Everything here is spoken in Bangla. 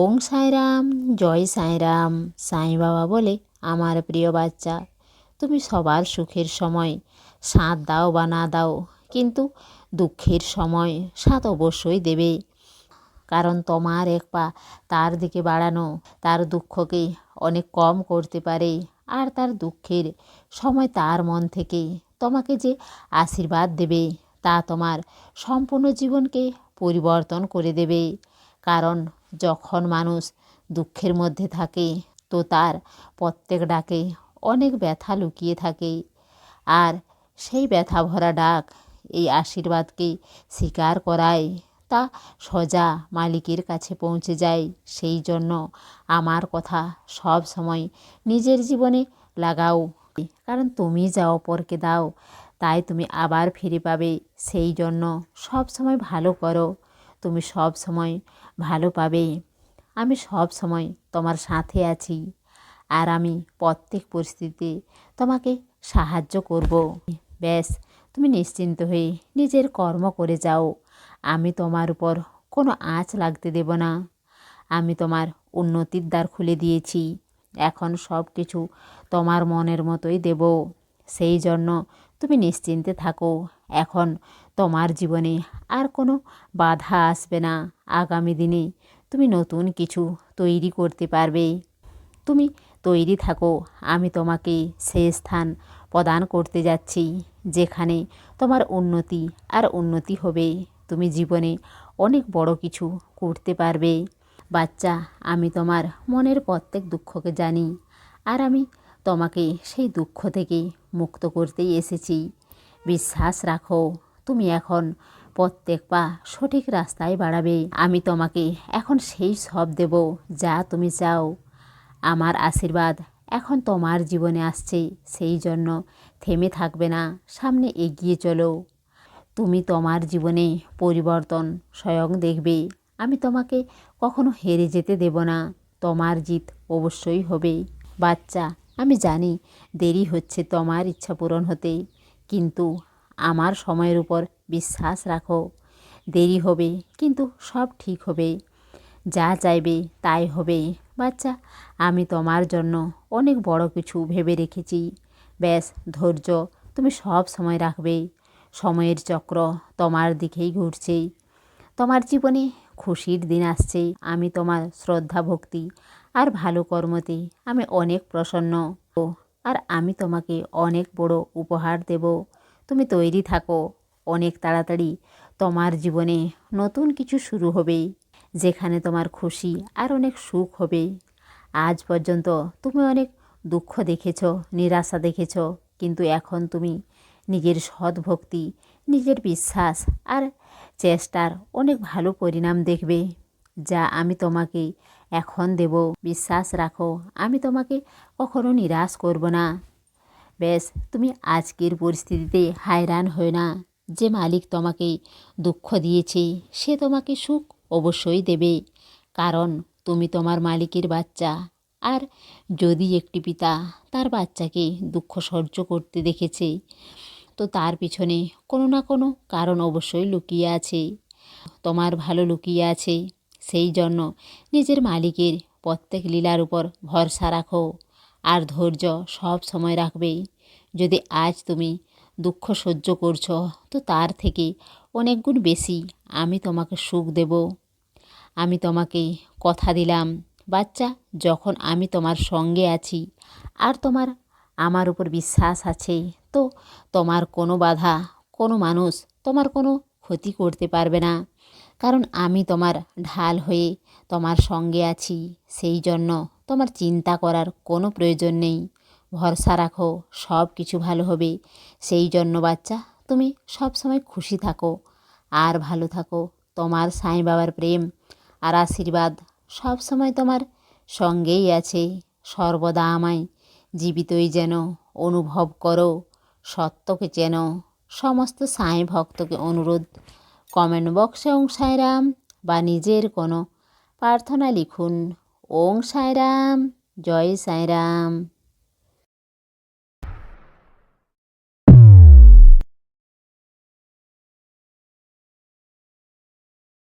ওং সাঁইরাম, জয় সাঁইরাম, সাঁই বাবা বলে আমার প্রিয় বাচ্চা। তুমি সবার সুখের সময় সাঁত দাও বা না দাও, কিন্তু দুঃখের সময় সাঁত অবশ্যই দেবে। কারণ তোমার এক পা তার দিকে বাড়ানো, তার দুঃখকে অনেক কম করতে পারে, আর তার দুঃখের সময় তার মন থেকে তোমাকে যে আশীর্বাদ দেবে, তা তোমার সম্পূর্ণ জীবনকে পরিবর্তন করে দেবে। কারণ যখন মানুষ দুঃখের মধ্যে থাকে, তো তার প্রত্যেক ডাকে অনেক ব্যথা লুকিয়ে থাকে। আর সেই ব্যথা ভরা ডাক, এই আশীর্বাদকে স্বীকার করায় তা সোজা মালিকের কাছে পৌঁছে যায়। সেই জন্য আমার কথা সব সময় নিজের জীবনে লাগাও। কারণ তুমি যা অপরকে দাও, তাই তুমি আবার ফিরে পাবে। সেই জন্য সব সময় ভালো করো। তুমি সব সময় ভালো পাবে। আমি সব সময় তোমার সাথে আছি আর আমি প্রত্যেক পরিস্থিতিতে তোমাকে সাহায্য করব। ব্যাস, তুমি নিশ্চিন্ত হয়ে নিজের কর্ম করে যাও। আমি তোমার উপর কোনো আঁচ লাগতে দেব না। আমি তোমার উন্নতির দ্বার খুলে দিয়েছি। এখন সব কিছু তোমার মনের মতোই দেব। সেই জন্য তুমি নিশ্চিন্তে থাকো। এখন তোমার জীবনে আর কোনো বাধা আসবে না। আগামী দিনে তুমি নতুন কিছু তৈরি করতে পারবে। তুমি তৈরি থাকো। আমি তোমাকে সে স্থান প্রদান করতে যাচ্ছি, যেখানে তোমার উন্নতি আর উন্নতি হবে। তুমি জীবনে অনেক বড় কিছু করতে পারবে। বাচ্চা, আমি তোমার মনের প্রত্যেক দুঃখকে জানি। আর আমি তোমাকে সেই দুঃখ থেকে মুক্ত করতেই এসেছি। বিশ্বাস রাখো, তুমি এখন প্রত্যেক পা সঠিক রাস্তায় বাড়াবে। আমি তোমাকে এখন সেই সব দেব যা তুমি চাও। আমার আশীর্বাদ এখন তোমার জীবনে আসছে, সেই জন্য থেমে থাকবে না, সামনে এগিয়ে চলো। তুমি তোমার জীবনে পরিবর্তন স্বয়ং দেখবে। আমি তোমাকে কখনো হেরে যেতে দেব না, তোমার জিত অবশ্যই হবে। বাচ্চা আমি জানি দেরি হচ্ছে তোমার ইচ্ছা পূরণ হতে কিন্তু আমার সময়ের উপর বিশ্বাস রাখো। দেরি হবে, কিন্তু সব ঠিক হবে। যা চাইবে তাই হবে। বাচ্চা, আমি তোমার জন্য অনেক বড় কিছু ভেবে রেখেছি। ব্যাস, ধৈর্য তুমি সব সময় রাখবে। সময়ের চক্র তোমার দিকেই ঘুরছে। তোমার জীবনে খুশির দিন আসছে। আমি তোমার শ্রদ্ধা ভক্তি আর ভালো কর্মতে আমি অনেক প্রসন্ন। আর আমি তোমাকে অনেক বড় উপহার দেব। তুমি তৈরি থাকো। অনেক তাড়াতাড়ি তোমার জীবনে নতুন কিছু শুরু হবে যেখানে তোমার খুশি আর অনেক সুখ হবে আজ পর্যন্ত তুমি অনেক দুঃখ দেখেছ, নিরাশা দেখেছ, কিন্তু এখন তুমি নিজের সৎ ভক্তি নিজের বিশ্বাস আর চেষ্টার অনেক ভালো পরিণাম দেখবে, যা আমি তোমাকে এখন দেব, বিশ্বাস রাখো, আমি তোমাকে কখনো নিরাশ করব না। বেশ, তুমি আজকের পরিস্থিতিতে হায়রান হয় না। যে মালিক তোমাকে দুঃখ দিয়েছে, সে তোমাকে সুখ অবশ্যই দেবে। কারণ তুমি তোমার মালিকের বাচ্চা। আর যদি একটি পিতা তার বাচ্চাকে দুঃখ সহ্য করতে দেখেছে, তো তার পিছনে কোনো না কোনো কারণ অবশ্যই লুকিয়ে আছে। তোমার ভালো লুকিয়ে আছে। সেই জন্য নিজের মালিকের প্রত্যেক লীলার উপর ভরসা রাখো। আর ধৈর্য সব সময় রাখবে। যদি আজ তুমি দুঃখ সহ্য করছ, তো তার থেকে অনেক গুণ বেশি আমি তোমাকে সুখ দেব। আমি তোমাকে কথা দিলাম, বাচ্চা, যখন আমি তোমার সঙ্গে আছি আর তোমার, আমার উপর বিশ্বাস আছে, তো তোমার কোনো বাধা, কোনো মানুষ, তোমার কোনো ক্ষতি করতে পারবে না। কারণ আমি তোমার ঢাল হয়ে তোমার সঙ্গে আছি, সেই জন্য তোমার চিন্তা করার কোনো প্রয়োজন নেই। ভরসা রাখো, সব কিছু ভালো হবে। সেই জন্য বাচ্চা, তুমি সব সময় খুশি থাকো। আর ভালো থাকো, তোমার সাঁই বাবার প্রেম আর আশীর্বাদ সব সময় তোমার সঙ্গেই আছে। সর্বদা আমায় জীবিতই যেন অনুভব করো, সত্যকে চেন। সমস্ত সাঁই ভক্তকে অনুরোধ। কমেন্ট বক্সে, ওং সাইরাম বা নিজের কোনো প্রার্থনা লিখুন। ওং সাইরাম, জয় সাঁইরাম।